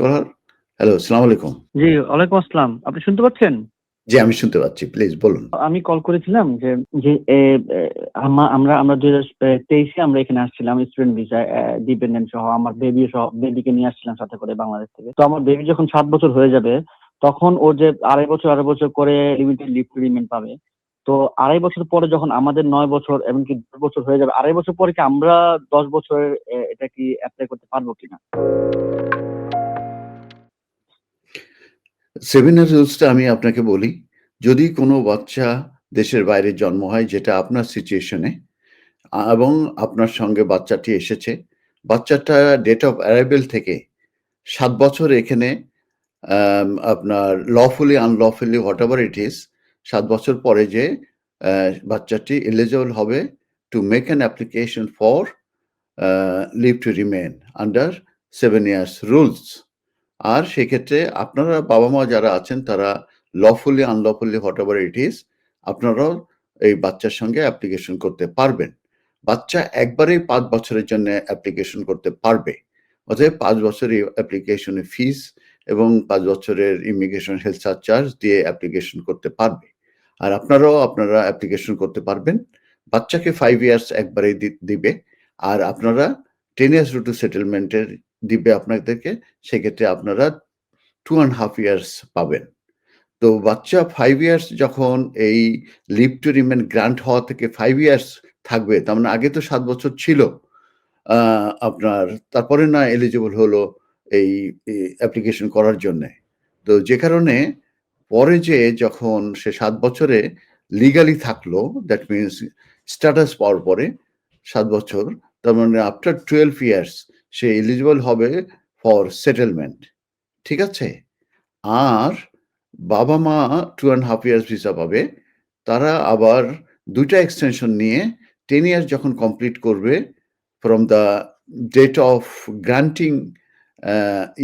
করার? হ্যালো সালাম আলাইকুম। জি ওয়ালাইকুম আসসালাম। আপনি শুনতে পাচ্ছেন? জি আমি শুনতে পাচ্ছি প্লিজ বলুন। আমি কল করেছিলাম যে যে আমরা আমরা দুই হাজার তেইশে আমরা এখানে আসছিলাম স্টুডেন্ট ভিসা ডিপেন্ডেন্ট সহ আমার বেবি সহ বেবিকে নিয়ে আসছিলাম সাথে করে বাংলাদেশ থেকে। তো আমার বেবি যখন সাত বছর হয়ে যাবে তখন ও যে আড়াই বছর আড়াই বছর করে লিমিটেড লিভ রিমেন্ট পাবে। তো আড়াই বছর পরে যখন আমাদের নয় বছর এমনকি দশ বছর হয়ে যাবে আড়াই বছর পরে কি আমরা দশ বছরের এটা কি অ্যাপ্লাই করতে পারব কিনা? সেমিনার রুলসটা আমি আপনাকে বলি, যদি কোনো বাচ্চা দেশের বাইরে জন্ম হয় যেটা আপনার সিচুয়েশনে এবং আপনার সঙ্গে বাচ্চাটি এসেছে, বাচ্চাটা ডেট অফ অ্যারাইভেল থেকে সাত বছর এখানে আপনার lawfully unlawfully whatever it is সাত বছর পরে যে বাচ্চাটি এলিজিবল হবে to make an application for leave to remain under seven years rules আর সেক্ষেত্রে আপনারা বাবা মা যারা আছেন, তারা lawfully unlawfully whatever it is আপনারাও এই বাচ্চার সঙ্গে অ্যাপ্লিকেশন করতে পারবেন। বাচ্চা একবারেই পাঁচ বছরের জন্য অ্যাপ্লিকেশন করতে পারবে। অতএব পাঁচ বছরের অ্যাপ্লিকেশনের ফিস এবং পাঁচ বছরের ইমিগ্রেশন হেলথ চার্জ দিয়ে অ্যাপ্লিকেশন করতে পারবে। আর আপনারাও আপনারা অ্যাপ্লিকেশন করতে পারবেন। বাচ্চাকে ফাইভ ইয়ার্স একবারেই দিবে। আর আপনারা টেন ইয়ার্স রুটু সেটেলমেন্টের দিবে আপনাদেরকে, সেক্ষেত্রে আপনারা টু অ্যান্ড হাফ ইয়ার্স পাবেন। তো বাচ্চা ফাইভ ইয়ার্স যখন এই লিভ টু রিমেন গ্রান্ট হওয়া থেকে ফাইভ ইয়ার্স থাকবে, তার মানে আগে তো সাত বছর ছিল আপনার, তারপরে না এলিজিবল হলো এই অ্যাপ্লিকেশন করার জন্যে। তো যে কারণে পরে যে যখন সে সাত বছরে লিগালি থাকল দ্যাট মিনস স্ট্যাটাস পাওয়ার পরে সাত বছর তার মানে আফটার টুয়েলভ ইয়ার্স সে এলিজিবল হবে ফর সেটেলমেন্ট ঠিক আছে? আর বাবা মা two and half years visa পাবে, তারা আবার দুইটা এক্সটেনশন নিয়ে টেন ইয়ার্স যখন কমপ্লিট করবে from the date of granting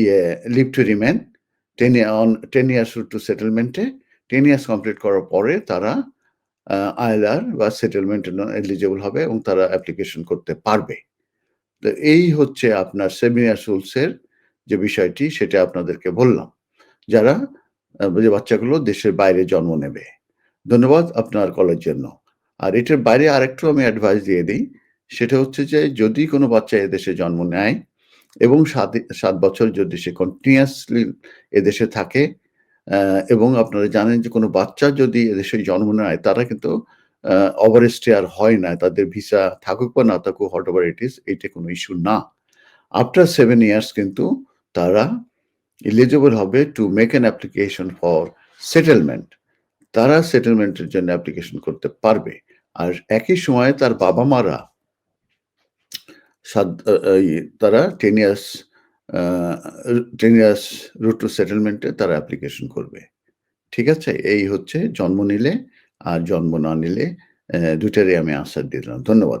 ইয়ে leave to remain ten on ten years to সেটেলমেন্টে ten years complete করার পরে তারা আইলার বা সেটেলমেন্টের এলিজিবল হবে এবং তারা অ্যাপ্লিকেশন করতে পারবে। তো এই হচ্ছে আপনার সেমিনার রুলসের যে বিষয়টি, সেটা আপনাদেরকে বললাম। যারা যে বাচ্চাগুলো দেশের বাইরে জন্ম নেবে। ধন্যবাদ আপনার কলের জন্য। আর এটার বাইরে আরেকটু আমি অ্যাডভাইস দিয়ে দিই, সেটা হচ্ছে যে যদি কোনো বাচ্চা এদেশে জন্ম নেয় এবং সাত সাত বছর যদি সে কন্টিনিউয়াসলি এদেশে থাকে এবং আপনারা জানেন যে কোনো বাচ্চা যদি এদেশে জন্ম নেয় তারা কিন্তু ওভারেস্টে আর হয় না। তাদের ভিসা থাকুক বা না থাকুক হট ওভার ইট ইস এটা কোনো ইস্যু না। আফটার সেভেন ইয়ার্স কিন্তু তারা এলিজিবল হবে to make an application for settlement তারা সেটেলমেন্টের জন্য অ্যাপ্লিকেশন করতে পারবে। আর একই সময়ে তার বাবা মারা এই, তারা ten years ten years route to সেটেলমেন্টে তারা অ্যাপ্লিকেশন করবে। ঠিক আছে? এই হচ্ছে জন্ম নিলে আর জন্ম না নিলে দুটারই আমি আনসার দিলাম। ধন্যবাদ।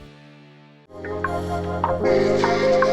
啊